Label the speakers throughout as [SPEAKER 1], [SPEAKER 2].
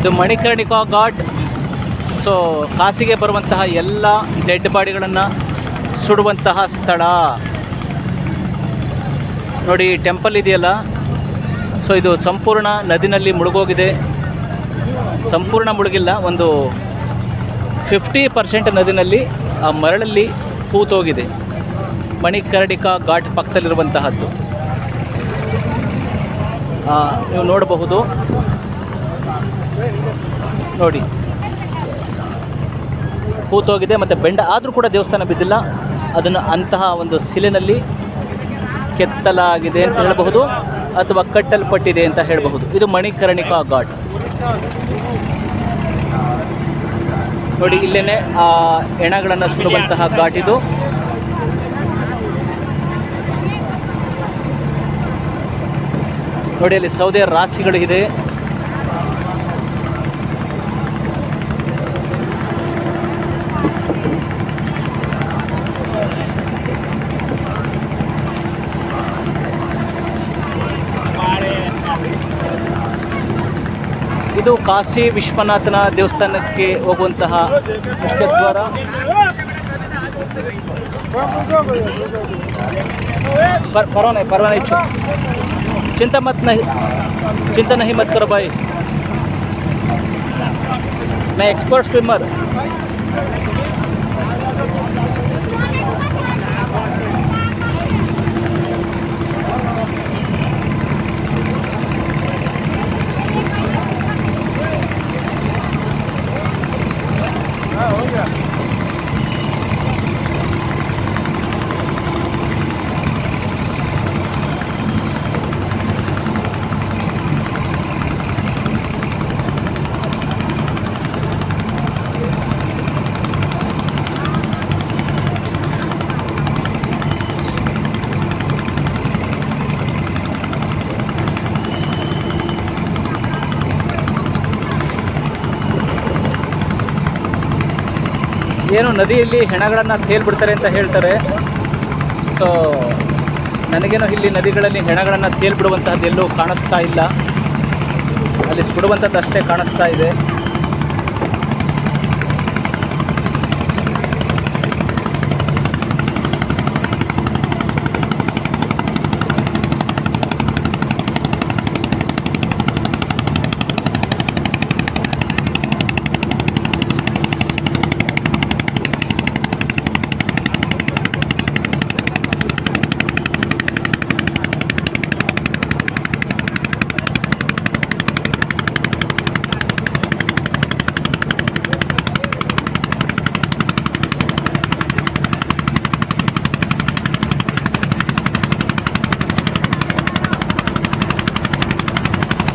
[SPEAKER 1] ಇದು ಮಣಿಕರ್ಣಿಕಾ ಘಾಟ್. ಸೊ ಕಾಸಿಗೆ ಬರುವಂತಹ ಎಲ್ಲ ಡೆಡ್ ಬಾಡಿಗಳನ್ನು ಸುಡುವಂತಹ ಸ್ಥಳ. ನೋಡಿ ಟೆಂಪಲ್ ಇದೆಯಲ್ಲ? ಸೊ ಇದು ಸಂಪೂರ್ಣ ನದಿನಲ್ಲಿ ಮುಳುಗೋಗಿದೆ. ಸಂಪೂರ್ಣ ಮುಳುಗಿಲ್ಲ, ಒಂದು ಫಿಫ್ಟಿ ಪರ್ಸೆಂಟ್ ನದಿನಲ್ಲಿ ಆ ಮರಳಲ್ಲಿ ಕೂತೋಗಿದೆ ಮಣಿಕರ್ಣಿಕಾ ಘಾಟ್ ಪಕ್ಕದಲ್ಲಿರುವಂತಹದ್ದು. ನೀವು ನೋಡಬಹುದು. ನೋಡಿ. ಕೂತೋಗಿದೆ ಮತ್ತು ಬೆಂಡ ಆದರೂ ಕೂಡ ದೇವಸ್ಥಾನ ಬಿದ್ದಿಲ್ಲ. ಅದನ್ನು ಅಂತಹ ಒಂದು ಸಿಲಿನಲ್ಲಿ ಕೆತ್ತಲಾಗಿದೆ ಅಂತ ಹೇಳಬಹುದು ಅಥವಾ ಕಟ್ಟಲ್ಪಟ್ಟಿದೆ ಅಂತ ಹೇಳಬಹುದು. ಇದು ಮಣಿಕರ್ಣಿಕಾ ಘಾಟ್. ನೋಡಿ ಇಲ್ಲೇ ಆ ಎಣಗಳನ್ನು ಸುಡುವಂತಹ ಘಾಟ್ ಇದು. ನೋಡಿ, ಅಲ್ಲಿ ಸೌದೆ ರಾಶಿಗಳು ಇದೆ. ಇದು ಕಾಶಿ ವಿಶ್ವನಾಥನ ದೇವಸ್ಥಾನಕ್ಕೆ ಹೋಗುವಂತಹ ಮುಖ್ಯದ್ವಾರ ಪರವಾನೆ ಪರವಾನೆ ಹೆಚ್ಚು ಚಿಂತ ಮತ್ ನಹಿ ಚಿಂತ ನಹಿ ಮತ್ ಕರೋ ಬಾಯಿ ನಾ ಎಕ್ಸ್ಪರ್ಟ್ ಸ್ವಿಮ್ಮರ್ ಏನು ನದಿಯಲ್ಲಿ ಹೆಣಗಳನ್ನು ತೇಲ್ಬಿಡ್ತಾರೆ ಅಂತ ಹೇಳ್ತಾರೆ. ಸೊ ನನಗೇನೋ ಇಲ್ಲಿ ನದಿಗಳಲ್ಲಿ ಹೆಣಗಳನ್ನು ತೇಲ್ಬಿಡುವಂತಹದ್ದು ಎಲ್ಲೂ ಕಾಣಿಸ್ತಾ ಇಲ್ಲ. ಅಲ್ಲಿ ಸುಡುವಂಥದ್ದು ಅಷ್ಟೇ ಕಾಣಿಸ್ತಾ ಇದೆ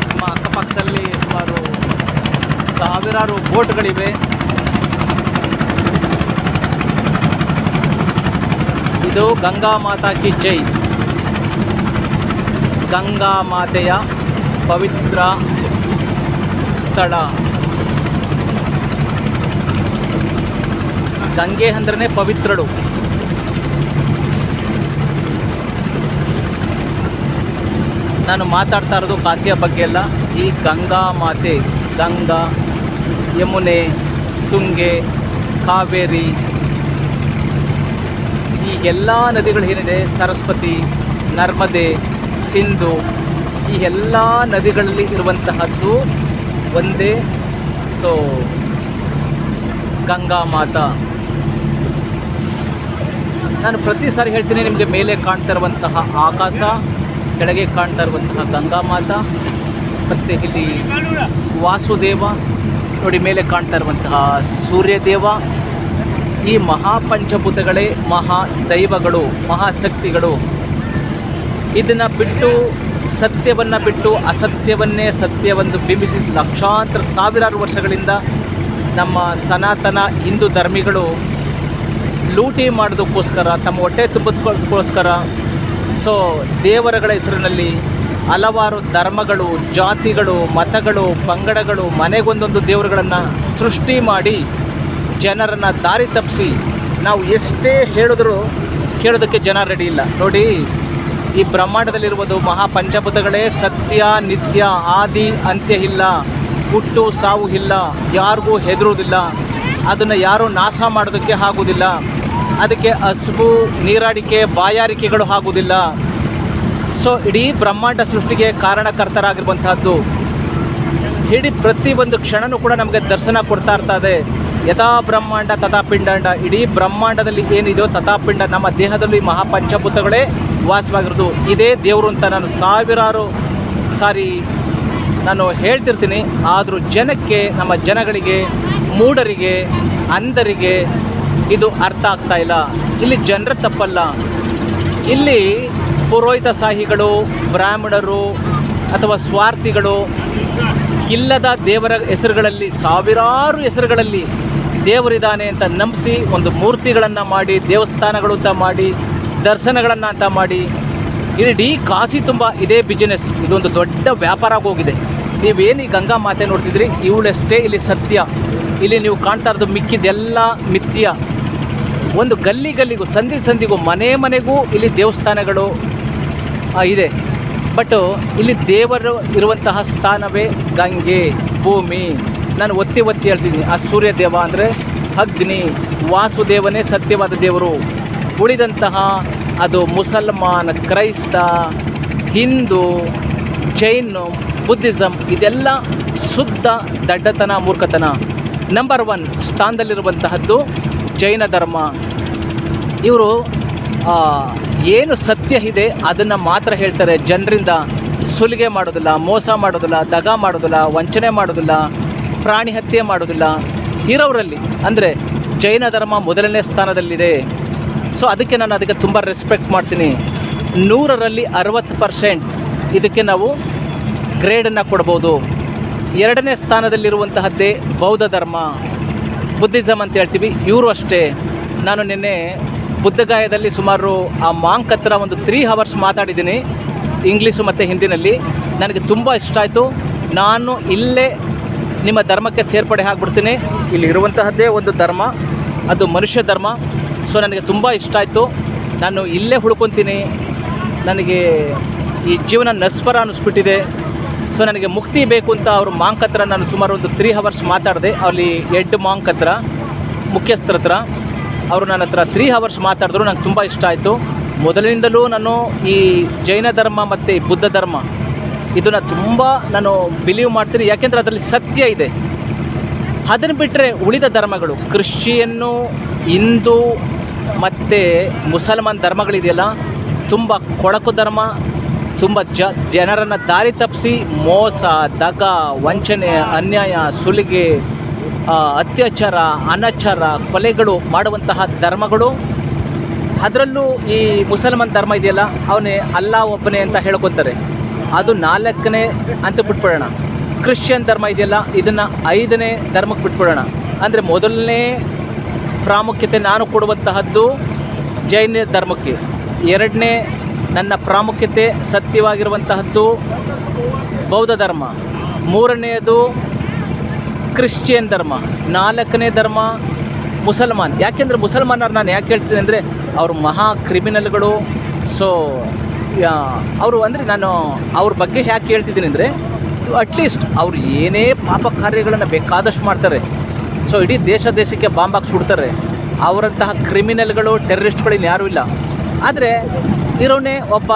[SPEAKER 1] ನಮ್ಮ ಅಕ್ಕಪಕ್ಕದಲ್ಲಿ ಸುಮಾರು ಸಾವಿರಾರು ಬೋಟ್ಗಳಿವೆ. ಇದು ಗಂಗಾ ಮಾತಾ ಕಿ ಜೈ. ಗಂಗಾ ಮಾತೆಯ ಪವಿತ್ರ ಸ್ಥಳ. ಗಂಗೆ ಅಂದ್ರೆ ಪವಿತ್ರಳು. ನಾನು ಮಾತಾಡ್ತಾ ಇರೋದು ಕಾಸಿಯ ಬಗ್ಗೆ ಅಲ್ಲ, ಈ ಗಂಗಾ ಮಾತೆ, ಗಂಗಾ ಯಮುನೆ, ತುಂಗೆ, ಕಾವೇರಿ, ಈ ಎಲ್ಲ ನದಿಗಳು ಏನಿದೆ, ಸರಸ್ವತಿ, ನರ್ಮದೆ, ಸಿಂಧು, ಈ ಎಲ್ಲ ನದಿಗಳಲ್ಲಿ ಇರುವಂತಹದ್ದು ಒಂದೇ ಸೊ ಗಂಗಾ ಮಾತಾ. ನಾನು ಪ್ರತಿ ಸಾರಿ ಹೇಳ್ತೀನಿ, ನಿಮಗೆ ಮೇಲೆ ಕಾಣ್ತಾ ಇರುವಂತಹ ಆಕಾಶ, ಕೆಳಗೆ ಕಾಣ್ತಾ ಇರುವಂತಹ ಗಂಗಾ ಮಾತಾ, ಮತ್ತು ಇಲ್ಲಿ ವಾಸುದೇವ ನೋಡಿ ಮೇಲೆ ಕಾಣ್ತಾ ಇರುವಂತಹ ಸೂರ್ಯದೇವ, ಈ ಮಹಾಪಂಚಭೂತಗಳೇ ಮಹಾ ದೈವಗಳು ಮಹಾಶಕ್ತಿಗಳು ಇದನ್ನು ಬಿಟ್ಟು ಸತ್ಯವನ್ನು ಬಿಟ್ಟು ಅಸತ್ಯವನ್ನೇ ಸತ್ಯವನ್ನು ಬಿಂಬಿಸಿ ಲಕ್ಷಾಂತರ ಸಾವಿರಾರು ವರ್ಷಗಳಿಂದ ನಮ್ಮ ಸನಾತನ ಹಿಂದೂ ಧರ್ಮಿಗಳು ಲೂಟಿ ಮಾಡೋದಕ್ಕೋಸ್ಕರ, ತಮ್ಮ ಹೊಟ್ಟೆ ತುಂಬದಕ್ಕೋಸ್ಕರ ಸೊ ದೇವರಗಳ ಹೆಸರಿನಲ್ಲಿ ಹಲವಾರು ಧರ್ಮಗಳು, ಜಾತಿಗಳು, ಮತಗಳು, ಪಂಗಡಗಳು, ಮನೆಗೊಂದೊಂದು ದೇವರುಗಳನ್ನು ಸೃಷ್ಟಿ ಮಾಡಿ ಜನರನ್ನು ದಾರಿ ತಪ್ಪಿಸಿ ನಾವು ಎಷ್ಟೇ ಹೇಳಿದ್ರು ಕೇಳೋದಕ್ಕೆ ಜನ ರೆಡಿ ಇಲ್ಲ. ನೋಡಿ, ಈ ಬ್ರಹ್ಮಾಂಡದಲ್ಲಿರುವುದು ಮಹಾಪಂಚಭೂತಗಳೇ, ಸತ್ಯ, ನಿತ್ಯ, ಆದಿ, ಅಂತ್ಯ ಇಲ್ಲ, ಹುಟ್ಟು, ಸಾವು ಇಲ್ಲ, ಯಾರಿಗೂ ಹೆದರುವುದಿಲ್ಲ, ಅದನ್ನು ಯಾರೂ ನಾಶ ಮಾಡೋದಕ್ಕೆ ಆಗುವುದಿಲ್ಲ, ಅದಕ್ಕೆ ಹಸುಬು ನೀರಾಡಿಕೆ, ಬಾಯಾರಿಕೆಗಳು ಆಗುವುದಿಲ್ಲ. ಸೊ ಇಡೀ ಬ್ರಹ್ಮಾಂಡ ಸೃಷ್ಟಿಗೆ ಕಾರಣಕರ್ತರಾಗಿರುವಂತಹದ್ದು. ಇಡೀ ಪ್ರತಿ ಒಂದು ಕ್ಷಣನೂ ಕೂಡ ನಮಗೆ ದರ್ಶನ ಕೊಡ್ತಾ ಇರ್ತದೆ ಯಥಾ ಬ್ರಹ್ಮಾಂಡ ತಥಾ ಪಿಂಡಾಂಡ. ಇಡೀ ಬ್ರಹ್ಮಾಂಡದಲ್ಲಿ ಏನಿದೆಯೋ ತಥಾ ಪಿಂಡ ನಮ್ಮ ದೇಹದಲ್ಲಿ ಮಹಾಪಂಚಭೂತಗಳೇ ವಾಸವಾಗಿರೋದು ಇದೇ ದೇವರು ಅಂತ ನಾನು ಸಾವಿರಾರು ಸಾರಿ ನಾನು ಹೇಳ್ತಿರ್ತೀನಿ. ಆದರೂ ಜನಕ್ಕೆ, ನಮ್ಮ ಜನಗಳಿಗೆ, ಮೂಢರಿಗೆ, ಅಂಧರಿಗೆ ಇದು ಅರ್ಥ ಆಗ್ತಾ ಇಲ್ಲ. ಇಲ್ಲಿ ಜನರ ತಪ್ಪಲ್ಲ. ಇಲ್ಲಿ ಪುರೋಹಿತ ಸಾಹಿಗಳು, ಬ್ರಾಹ್ಮಣರು ಅಥವಾ ಸ್ವಾರ್ಥಿಗಳು, ಇಲ್ಲದ ದೇವರ ಹೆಸರುಗಳಲ್ಲಿ ಸಾವಿರಾರು ಹೆಸರುಗಳಲ್ಲಿ ದೇವರಿದ್ದಾನೆ ಅಂತ ನಂಬಿಸಿ ಒಂದು ಮೂರ್ತಿಗಳನ್ನು ಮಾಡಿ, ದೇವಸ್ಥಾನಗಳು ಅಂತ ಮಾಡಿ, ದರ್ಶನಗಳನ್ನು ಅಂತ ಮಾಡಿ, ಇಡೀ ಕಾಸಿ ತುಂಬ ಇದೇ ಬಿಸಿನೆಸ್ ಇದೊಂದು ದೊಡ್ಡ ವ್ಯಾಪಾರ ಆಗೋಗಿದೆ ನೀವೇನು ಈ ಗಂಗಾ ಮಾತೆ ನೋಡ್ತಿದ್ರಿ? ಇವಳಷ್ಟೇ ಇಲ್ಲಿ ಸತ್ಯ. ಇಲ್ಲಿ ನೀವು ಕಾಣ್ತಾ ಇರೋದು ಮಿಕ್ಕಿದೆಲ್ಲ ಮಿಥ್ಯ. ಒಂದು ಗಲ್ಲಿ ಗಲ್ಲಿಗೂ ಸಂಧಿ ಸಂಧಿಗೂ, ಮನೆ ಮನೆಗೂ ಇಲ್ಲಿ ದೇವಸ್ಥಾನಗಳು ಇದೆ. ಬಟ್ ಇಲ್ಲಿ ದೇವರು ಇರುವಂತಹ ಸ್ಥಾನವೇ ಗಂಗೆ, ಭೂಮಿ. ನಾನು ಒತ್ತಿ ಒತ್ತಿ ಹೇಳ್ತೀನಿ, ಆ ಸೂರ್ಯ ದೇವ ಅಂದರೆ ಅಗ್ನಿ, ವಾಸುದೇವನೇ ಸತ್ಯವಾದ ದೇವರು. ಉಳಿದಂತಹ ಅದು ಮುಸಲ್ಮಾನ್, ಕ್ರೈಸ್ತ, ಹಿಂದೂ, ಜೈನ್ ಬುದ್ಧಿಸಮ್ ಇದೆಲ್ಲ ಶುದ್ಧ ದಡ್ಡತನ, ಮೂರ್ಖತನ. ನಂಬರ್ ಒನ್ ಸ್ಥಾನದಲ್ಲಿರುವಂತಹದ್ದು ಜೈನ ಧರ್ಮ. ಇವರು ಏನು ಸತ್ಯ ಇದೆ ಅದನ್ನು ಮಾತ್ರ ಹೇಳ್ತಾರೆ ಜನರಿಂದ ಸುಲಿಗೆ ಮಾಡೋದಿಲ್ಲ, ಮೋಸ ಮಾಡೋದಿಲ್ಲ, ದಗ ಮಾಡೋದಿಲ್ಲ, ವಂಚನೆ ಮಾಡೋದಿಲ್ಲ, ಪ್ರಾಣಿ ಹತ್ಯೆ ಮಾಡೋದಿಲ್ಲ. ಇರೋರಲ್ಲಿ ಅಂದರೆ ಜೈನ ಧರ್ಮ ಮೊದಲನೇ ಸ್ಥಾನದಲ್ಲಿದೆ. ಸೊ ಅದಕ್ಕೆ ನಾನು ಅದಕ್ಕೆ ತುಂಬ ರೆಸ್ಪೆಕ್ಟ್ ಮಾಡ್ತೀನಿ. ನೂರರಲ್ಲಿ ಅರವತ್ತು ಪರ್ಸೆಂಟ್ ಇದಕ್ಕೆ ನಾವು ಗ್ರೇಡನ್ನು ಕೊಡ್ಬೋದು. ಎರಡನೇ ಸ್ಥಾನದಲ್ಲಿರುವಂತಹದ್ದೇ ಬೌದ್ಧ ಧರ್ಮ. ಬುದ್ಧಿಸಮ್ ಅಂತ ಹೇಳ್ತೀವಿ, ಇವರು ಅಷ್ಟೇ. ನಾನು ನಿನ್ನೆ ಬುದ್ಧಗಾಯದಲ್ಲಿ ಸುಮಾರು, ಆ ಮಾಂಕ್ ಹತ್ರ ಒಂದು ತ್ರೀ ಅವರ್ಸ್ ಮಾತಾಡಿದ್ದೀನಿ ಇಂಗ್ಲೀಷು ಮತ್ತು ಹಿಂದಿನಲ್ಲಿ. ನನಗೆ ತುಂಬ ಇಷ್ಟ ಆಯಿತು. ನಾನು ಇಲ್ಲೇ ನಿಮ್ಮ ಧರ್ಮಕ್ಕೆ ಸೇರ್ಪಡೆ ಆಗಿಬಿಡ್ತೀನಿ. ಇಲ್ಲಿ ಇರುವಂತಹದ್ದೇ ಒಂದು ಧರ್ಮ, ಅದು ಮನುಷ್ಯ ಧರ್ಮ. ಸೊ ನನಗೆ ತುಂಬ ಇಷ್ಟ ಆಯಿತು. ನಾನು ಇಲ್ಲೇ ಹುಡ್ಕೊತೀನಿ ನನಗೆ ಈ ಜೀವನ ನಸ್ಪರ ಅನ್ನಿಸ್ಬಿಟ್ಟಿದೆ. ಸೊ ನನಗೆ ಮುಕ್ತಿ ಬೇಕು ಅಂತ ಅವರು ಮಾಂಕ್ ಹತ್ರ ನಾನು ಸುಮಾರು ಒಂದು ತ್ರೀ ಅವರ್ಸ್ ಮಾತಾಡಿದೆ. ಅಲ್ಲಿ ಎಡ್ ಮಾಂಕ್ ಹತ್ರ, ಮುಖ್ಯಸ್ಥರ ಹತ್ರ. ಅವರು ನನ್ನ ಹತ್ರ ತ್ರೀ ಅವರ್ಸ್ ಮಾತಾಡಿದ್ರು, ನಂಗೆ ತುಂಬ ಇಷ್ಟ ಆಯಿತು. ಮೊದಲಿನಿಂದಲೂ ನಾನು ಈ ಜೈನ ಧರ್ಮ ಮತ್ತು ಬುದ್ಧ ಧರ್ಮ ಇದನ್ನು ತುಂಬ ನಾನು ಬಿಲೀವ್ ಮಾಡ್ತೀನಿ. ಯಾಕೆಂದರೆ ಅದರಲ್ಲಿ ಸತ್ಯ ಇದೆ. ಅದನ್ನು ಬಿಟ್ಟರೆ ಉಳಿದ ಧರ್ಮಗಳು, ಕ್ರಿಶ್ಚಿಯನ್ನು, ಹಿಂದೂ ಮತ್ತು ಮುಸಲ್ಮಾನ್ ಧರ್ಮಗಳಿದೆಯಲ್ಲ, ತುಂಬ ಕೊಳಕು ಧರ್ಮ, ತುಂಬ ಜ, ಜನರನ್ನು ದಾರಿ ತಪ್ಪಿಸಿ ಮೋಸ, ದಗ, ವಂಚನೆ, ಅನ್ಯಾಯ, ಸುಲಿಗೆ ಅತ್ಯಾಚಾರ, ಅನಾಚಾರ, ಕೊಲೆಗಳು ಮಾಡುವಂತಹ ಧರ್ಮಗಳು. ಅದರಲ್ಲೂ ಈ ಮುಸಲ್ಮಾನ್ ಧರ್ಮ ಇದೆಯಲ್ಲ, ಅವನೇ ಅಲ್ಲಾ ಒಬ್ಬನೇ ಅಂತ ಹೇಳ್ಕೊತಾರೆ. ಅದು ನಾಲ್ಕನೇ ಅಂತ ಬಿಟ್ಬಿಡೋಣ. ಕ್ರಿಶ್ಚಿಯನ್ ಧರ್ಮ ಇದೆಯಲ್ಲ, ಇದನ್ನು ಐದನೇ ಧರ್ಮಕ್ಕೆ ಬಿಟ್ಬಿಡೋಣ. ಅಂದರೆ ಮೊದಲನೇ ಪ್ರಾಮುಖ್ಯತೆ ನಾನು ಕೊಡುವಂತಹದ್ದು ಜೈನ ಧರ್ಮಕ್ಕೆ. ಎರಡನೇ ನನ್ನ ಪ್ರಾಮುಖ್ಯತೆ ಸತ್ಯವಾಗಿರುವಂತಹದ್ದು ಬೌದ್ಧ ಧರ್ಮ. ಮೂರನೆಯದು ಕ್ರಿಶ್ಚಿಯನ್ ಧರ್ಮ, ನಾಲ್ಕನೇ ಧರ್ಮ ಮುಸಲ್ಮಾನ್. ಯಾಕೆಂದರೆ ಮುಸಲ್ಮಾನರು ನಾನು ಯಾಕೆ ಹೇಳ್ತೀನಿ ಅಂದರೆ ಅವರು ಮಹಾ ಕ್ರಿಮಿನಲ್ಗಳು. ಸೊ ಅವರು ಅಂದರೆ ನಾನು ಅವ್ರ ಬಗ್ಗೆ ಯಾಕೆ ಹೇಳ್ತಿದ್ದೀನಿ ಅಂದರೆ ಅಟ್ಲೀಸ್ಟ್ ಅವರು ಏನೇ ಪಾಪ ಕಾರ್ಯಗಳನ್ನು ಬೇಕಾದಷ್ಟು ಮಾಡ್ತಾರೆ. ಸೊ ಇಡೀ ದೇಶ ದೇಶಕ್ಕೆ ಬಾಂಬ್ ಹಾಕಿ ಸುಡ್ತಾರೆ ಅವರಂತಹ ಕ್ರಿಮಿನಲ್ಗಳು ಟೆರರಿಸ್ಟ್ಗಳು ಇನ್ನು ಯಾರೂ ಇಲ್ಲ. ಆದರೆ ಇರೋನೇ ಒಬ್ಬ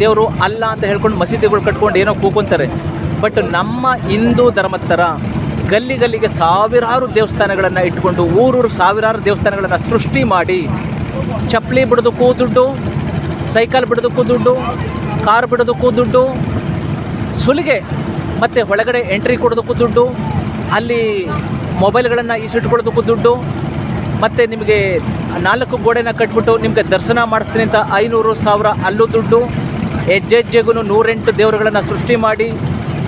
[SPEAKER 1] ದೇವರು ಅಲ್ಲ ಅಂತ ಹೇಳ್ಕೊಂಡು ಮಸೀದಿಗಳು ಕಟ್ಕೊಂಡು ಏನೋ ಕೂಕೊಂತಾರೆ. ಬಟ್ ನಮ್ಮ ಹಿಂದೂ ಧರ್ಮದ ಥರ ಗಲ್ಲಿ ಗಲ್ಲಿಗೆ ಸಾವಿರಾರು ದೇವಸ್ಥಾನಗಳನ್ನು ಇಟ್ಕೊಂಡು ಊರೂರು ಸಾವಿರಾರು ದೇವಸ್ಥಾನಗಳನ್ನು ಸೃಷ್ಟಿ ಮಾಡಿ ಚಪ್ಪಲಿ ಬಿಡೋದಕ್ಕೂ ದುಡ್ಡು ಸೈಕಲ್ ಬಿಡೋದಕ್ಕೂ ದುಡ್ಡು ಕಾರ್ ಬಿಡೋದಕ್ಕೂ ದುಡ್ಡು ಸುಲಿಗೆ ಮತ್ತು ಒಳಗಡೆ ಎಂಟ್ರಿ ಕೊಡೋದಕ್ಕೂ ದುಡ್ಡು ಅಲ್ಲಿ ಮೊಬೈಲ್ಗಳನ್ನು ಈಸಿಟ್ಕೊಳ್ಳೋದಕ್ಕೂ ದುಡ್ಡು ಮತ್ತು ನಿಮಗೆ ನಾಲ್ಕು ಗೋಡೆನ ಕಟ್ಬಿಟ್ಟು ನಿಮಗೆ ದರ್ಶನ ಮಾಡಿಸ್ತೀನಿ ಅಂತ ಐನೂರು ಸಾವಿರ ಅಲ್ಲೂ ದುಡ್ಡು ಹೆಜ್ಜೆಜ್ಜೆಗೂ ನೂರೆಂಟು ದೇವರುಗಳನ್ನು ಸೃಷ್ಟಿ ಮಾಡಿ,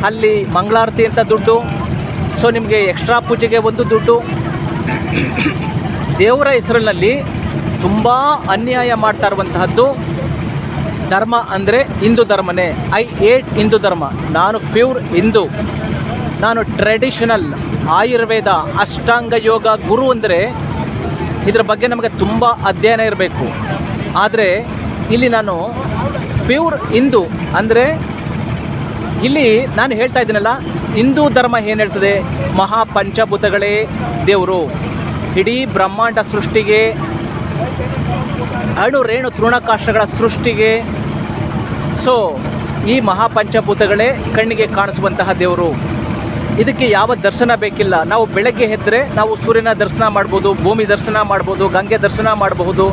[SPEAKER 1] ಅಲ್ಲಿ ಮಂಗಳಾರತಿ ಅಂತ ದುಡ್ಡು ಸೊ ನಿಮಗೆ ಎಕ್ಸ್ಟ್ರಾ ಪೂಜೆಗೆ ಒಂದು ದುಡ್ಡು. ದೇವರ ಹೆಸರಿನಲ್ಲಿ ತುಂಬ ಅನ್ಯಾಯ ಮಾಡ್ತಾ ಇರುವಂತಹದ್ದು ಧರ್ಮ ಅಂದರೆ Hindu ಧರ್ಮನೇ. I hate Hindu dharma. ನಾನು ಪ್ಯೂರ್ ಹಿಂದೂ. ನಾನು ಟ್ರೆಡಿಷನಲ್ ಆಯುರ್ವೇದ, ಅಷ್ಟಾಂಗ ಯೋಗ ಗುರು ಅಂದರೆ ಇದರ ಬಗ್ಗೆ ನಮಗೆ ತುಂಬ ಅಧ್ಯಯನ ಇರಬೇಕು. ಆದರೆ ಇಲ್ಲಿ ನಾನು ಪ್ಯೂರ್ ಹಿಂದೂ ಅಂದರೆ ಇಲ್ಲಿ ನಾನು ಹೇಳ್ತಾ ಇದ್ದೀನಲ್ಲ, ಹಿಂದೂ ಧರ್ಮ ಏನು ಹೇಳ್ತದೆ? ಮಹಾಪಂಚಭೂತಗಳೇ ದೇವರು. ಇಡೀ ಬ್ರಹ್ಮಾಂಡ ಸೃಷ್ಟಿಗೆ, ಅಣು, ರೇಣು ತೃಣಕಾಷ್ಟಗಳ ಸೃಷ್ಟಿಗೆ. ಸೊ ಈ ಮಹಾಪಂಚಭೂತಗಳೇ ಕಣ್ಣಿಗೆ ಕಾಣಿಸುವಂತಹ ದೇವರು. ಇದಕ್ಕೆ ಯಾವ ದರ್ಶನ ಬೇಕಿಲ್ಲ. ನಾವು ಬೆಳಗ್ಗೆ ಎದ್ದರೆ ನಾವು ಸೂರ್ಯನ ದರ್ಶನ ಮಾಡ್ಬೋದು, ಭೂಮಿ ದರ್ಶನ ಮಾಡ್ಬೋದು, ಗಂಗೆ ದರ್ಶನ ಮಾಡಬಹುದು,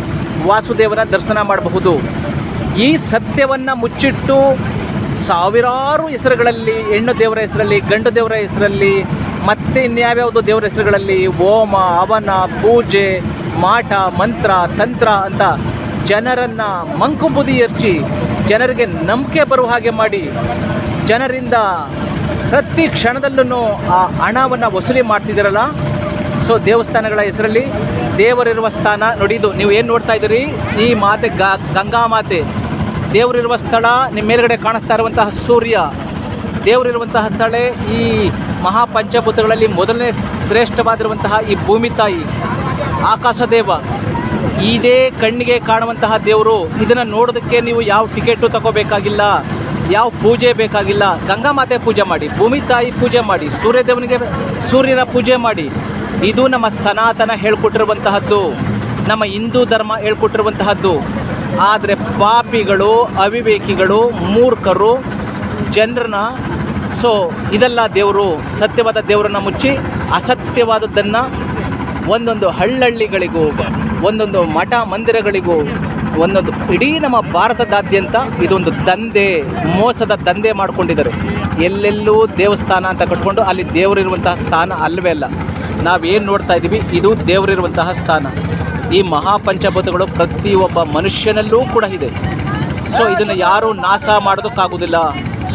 [SPEAKER 1] ವಾಸುದೇವನ ದರ್ಶನ ಮಾಡಬಹುದು. ಈ ಸತ್ಯವನ್ನು ಮುಚ್ಚಿಟ್ಟು ಸಾವಿರಾರು ಹೆಸರುಗಳಲ್ಲಿ, ಹೆಣ್ಣು ದೇವರ ಹೆಸರಲ್ಲಿ, ಗಂಡು ದೇವರ ಹೆಸರಲ್ಲಿ, ಮತ್ತೆ ಇನ್ಯಾವ್ಯಾವುದೋ ದೇವರ ಹೆಸರುಗಳಲ್ಲಿ ಓಮ ಅವನ ಪೂಜೆ ಮಾಟ ಮಂತ್ರ, ತಂತ್ರ ಅಂತ ಜನರನ್ನು ಮಂಕುಬುದಿ ಎರ್ಚಿ ಜನರಿಗೆ ನಂಬಿಕೆ ಬರುವ ಹಾಗೆ ಮಾಡಿ ಜನರಿಂದ ಪ್ರತಿ ಕ್ಷಣದಲ್ಲೂ ಆ ಹಣವನ್ನು ವಸೂಲಿ ಮಾಡ್ತಿದ್ದೀರಲ್ಲ? ಸೊ ದೇವಸ್ಥಾನಗಳ ಹೆಸರಲ್ಲಿ ದೇವರಿರುವ ಸ್ಥಾನ ನೋಡಿ ಇದು. ನೀವು ಏನು ನೋಡ್ತಾ ಇದ್ದೀರಿ? ಈ ಮಾತೆ ಗಂಗಾ ಮಾತೆ. ದೇವರಿರುವ ಸ್ಥಳ, ನಿಮ್ಮ ಮೇಲ್ಗಡೆ ಕಾಣಿಸ್ತಾ ಇರುವಂತಹ ಸೂರ್ಯ. ದೇವರಿರುವಂತಹ ಸ್ಥಳ ಈ ಮಹಾಪಂಚಭೂತಗಳಲ್ಲಿ ಮೊದಲನೇ ಶ್ರೇಷ್ಠವಾದಿರುವಂತಹ ಈ ಭೂಮಿ ತಾಯಿ, ಆಕಾಶದೇವ. ಇದೇ ಕಣ್ಣಿಗೆ ಕಾಣುವಂತಹ ದೇವರು. ಇದನ್ನು ನೋಡೋದಕ್ಕೆ ನೀವು ಯಾವ ಟಿಕೆಟು ತಗೋಬೇಕಾಗಿಲ್ಲ, ಯಾವ ಪೂಜೆ ಬೇಕಾಗಿಲ್ಲ. ಗಂಗಾ ಮಾತೆ ಪೂಜೆ ಮಾಡಿ, ಭೂಮಿ ತಾಯಿ ಪೂಜೆ ಮಾಡಿ, ಸೂರ್ಯದೇವನಿಗೆ ಸೂರ್ಯನ ಪೂಜೆ ಮಾಡಿ. ಇದು ನಮ್ಮ ಸನಾತನ ಹೇಳ್ಕೊಟ್ಟಿರುವಂತಹದ್ದು. ನಮ್ಮ ಹಿಂದೂ ಧರ್ಮ ಹೇಳ್ಕೊಟ್ಟಿರುವಂತಹದ್ದು. ಆದರೆ ಪಾಪಿಗಳು, ಅವಿವೇಕಿಗಳು, ಮೂರ್ಖರು, ಜನರನ್ನ, ಸೊ ಇದೆಲ್ಲ ದೇವರು ಸತ್ಯವಾದ ದೇವರನ್ನು ಮುಚ್ಚಿ ಅಸತ್ಯವಾದದ್ದನ್ನು ಒಂದೊಂದು ಹಳ್ಳಹಳ್ಳಿಗಳಿಗೂ ಒಂದೊಂದು ಮಠ ಮಂದಿರಗಳಿಗೂ, ಒಂದೊಂದು ಇಡೀ ನಮ್ಮ ಭಾರತದಾದ್ಯಂತ ಇದೊಂದು ದಂಧೆ, ಮೋಸದ ದಂಧೆ ಮಾಡಿಕೊಂಡಿದ್ದಾರೆ. ಎಲ್ಲೆಲ್ಲೂ ದೇವಸ್ಥಾನ ಅಂತ ಕಟ್ಕೊಂಡು ಅಲ್ಲಿ ದೇವರಿರುವಂತಹ ಸ್ಥಾನ ಅಲ್ಲವೇ ಅಲ್ಲ. ನಾವೇನು ನೋಡ್ತಾ ಇದ್ದೀವಿ ಇದು ದೇವರಿರುವಂತಹ ಸ್ಥಾನ. ಈ ಮಹಾಪಂಚಭೂತಗಳು ಪ್ರತಿಯೊಬ್ಬ ಮನುಷ್ಯನಲ್ಲೂ ಕೂಡ ಇದೆ. ಸೊ ಇದನ್ನು ಯಾರೂ ನಾಶ ಮಾಡೋದಕ್ಕಾಗೋದಿಲ್ಲ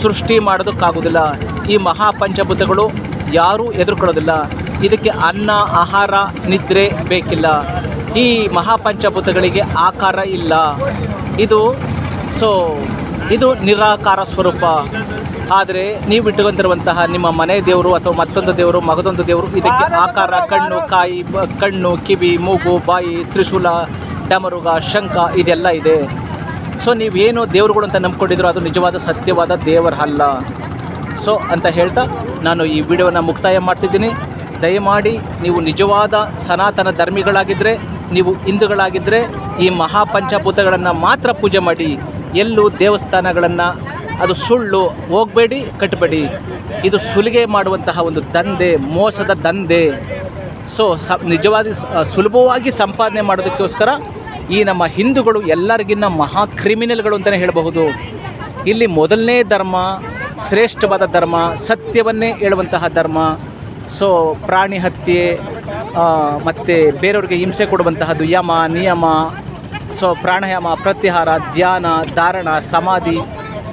[SPEAKER 1] ಸೃಷ್ಟಿ ಮಾಡೋದಕ್ಕಾಗೋದಿಲ್ಲ ಈ ಮಹಾಪಂಚಭೂತಗಳು ಯಾರೂ ಎದುರ್ಕೊಳ್ಳೋದಿಲ್ಲ. ಇದಕ್ಕೆ ಅನ್ನ, ಆಹಾರ, ನಿದ್ರೆ ಬೇಕಿಲ್ಲ. ಈ ಮಹಾಪಂಚಭೂತಗಳಿಗೆ ಆಕಾರ ಇಲ್ಲ. ಇದು ಸೊ ಇದು ನಿರಾಕಾರ ಸ್ವರೂಪ. ಆದರೆ ನೀವು ಇಟ್ಟುಕೊಂಡಿರುವಂತಹ ನಿಮ್ಮ ಮನೆ ದೇವರು ಅಥವಾ ಮತ್ತೊಂದು ದೇವರು ಮಗದೊಂದು ದೇವರು ಇದಕ್ಕೆ ಆಕಾರ ಕಣ್ಣು ಕಾಯಿ ಕಣ್ಣು ಕಿವಿ ಮೂಗು ಬಾಯಿ ತ್ರಿಶೂಲ ಡಮರುಗ ಶಂಖ ಇದೆಲ್ಲ ಇದೆ. ಸೊ ನೀವೇನು ದೇವರುಗಳು ಅಂತ ನಂಬ್ಕೊಂಡಿದ್ರು ಅದು ನಿಜವಾದ ಸತ್ಯವಾದ ದೇವರಲ್ಲ ಸೊ ಅಂತ ಹೇಳ್ತಾ ನಾನು ಈ ವಿಡಿಯೋನ ಮುಕ್ತಾಯ ಮಾಡ್ತಿದ್ದೀನಿ. ದಯಮಾಡಿ ನೀವು ನಿಜವಾದ ಸನಾತನ ಧರ್ಮಿಗಳಾಗಿದ್ದರೆ ನೀವು ಹಿಂದೂಗಳಾಗಿದ್ದರೆ ಈ ಮಹಾಪಂಚಭೂತಗಳನ್ನು ಮಾತ್ರ ಪೂಜೆ ಮಾಡಿ ಎಲ್ಲೂ ದೇವಸ್ಥಾನಗಳನ್ನು ಅದು ಸುಳ್ಳು, ಹೋಗಬೇಡಿ, ಕಟ್ಟಬೇಡಿ. ಇದು ಸುಲಿಗೆ ಮಾಡುವಂತಹ ಒಂದು ದಂಧೆ, ಮೋಸದ ದಂಧೆ. ಸೊ ಸ ನಿಜವಾದ ಸುಲಭವಾಗಿ ಸಂಪಾದನೆ ಮಾಡೋದಕ್ಕೋಸ್ಕರ ಈ ನಮ್ಮ ಹಿಂದೂಗಳು ಎಲ್ಲರಿಗಿನ್ನ ಮಹಾ ಕ್ರಿಮಿನಲ್ಗಳು ಅಂತಲೇ ಹೇಳಬಹುದು. ಇಲ್ಲಿ ಮೊದಲನೇ ಧರ್ಮ, ಶ್ರೇಷ್ಠವಾದ ಧರ್ಮ, ಸತ್ಯವನ್ನೇ ಹೇಳುವಂತಹ ಧರ್ಮ. ಸೊ ಪ್ರಾಣಿ ಹತ್ಯೆ ಮತ್ತು ಬೇರೆಯವ್ರಿಗೆ ಹಿಂಸೆ ಕೊಡುವಂತಹದ್ದು ಯಮ, ನಿಯಮ. ಸೊ ಪ್ರಾಣಾಯಾಮ, ಪ್ರತ್ಯಾಹಾರ, ಧ್ಯಾನ, ಧಾರಣ, ಸಮಾಧಿ.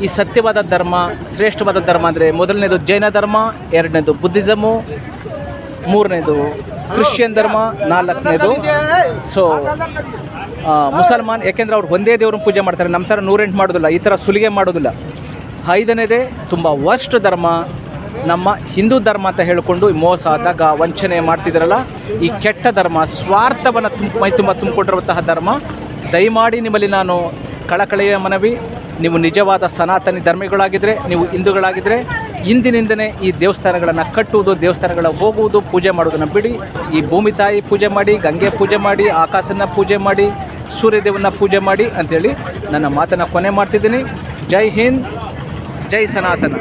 [SPEAKER 1] ಈ ಸತ್ಯವಾದ ಧರ್ಮ, ಶ್ರೇಷ್ಠವಾದ ಧರ್ಮ ಅಂದರೆ ಮೊದಲನೇದು ಜೈನ ಧರ್ಮ, ಎರಡನೇದು ಬುದ್ಧಿಸಮು, ಮೂರನೇದು ಕ್ರಿಶ್ಚಿಯನ್ ಧರ್ಮ, ನಾಲ್ಕನೇದು ಸೊ ಮುಸಲ್ಮಾನ್, ಯಾಕೆಂದ್ರೆ ಅವ್ರು ಒಂದೇ ದೇವ್ರನ್ನ ಪೂಜೆ ಮಾಡ್ತಾರೆ. ನಮ್ಮ ಥರ ನೂರೆಂಟು ಮಾಡೋದಿಲ್ಲ, ಈ ಥರ ಸುಲಿಗೆ ಮಾಡೋದಿಲ್ಲ. ಐದನೇದೇ, ತುಂಬ ವರ್ಸ್ಟ್ ಧರ್ಮ, ನಮ್ಮ ಹಿಂದೂ ಧರ್ಮ ಅಂತ ಹೇಳಿಕೊಂಡು ಮೋಸ, ದಗ, ವಂಚನೆ ಮಾಡ್ತಿದ್ರಲ್ಲ, ಈ ಕೆಟ್ಟ ಧರ್ಮ, ಸ್ವಾರ್ಥವನ್ನು ತುಂಬ, ಮೈ ತುಂಬ ತುಂಬಿಕೊಂಡಿರುವಂತಹ ಧರ್ಮ, ದಯಮಾಡಿ ನಿಮ್ಮಲ್ಲಿ ನಾನು ಕಳಕಳೆಯ ಮನವಿ ನೀವು ನಿಜವಾದ ಸನಾತನಿ ಧರ್ಮಿಗಳಾಗಿದ್ದರೆ ನೀವು ಹಿಂದೂಗಳಾಗಿದ್ದರೆ ಇಂದಿನಿಂದನೇ ಈ ದೇವಸ್ಥಾನಗಳನ್ನು ಕಟ್ಟುವುದು, ದೇವಸ್ಥಾನಗಳ ಹೋಗುವುದು, ಪೂಜೆ ಮಾಡೋದನ್ನು ಬಿಡಿ. ಈ ಭೂಮಿ ತಾಯಿ ಪೂಜೆ ಮಾಡಿ, ಗಂಗೆ ಪೂಜೆ ಮಾಡಿ ಆಕಾಶನ ಪೂಜೆ ಮಾಡಿ ಸೂರ್ಯದೇವನ ಪೂಜೆ ಮಾಡಿ ಅಂಥೇಳಿ ನನ್ನ ಮಾತನ್ನು ಕೊನೆ ಮಾಡ್ತಿದ್ದೀನಿ. ಜೈ ಹಿಂದ್, ಜೈ ಸನಾತನ.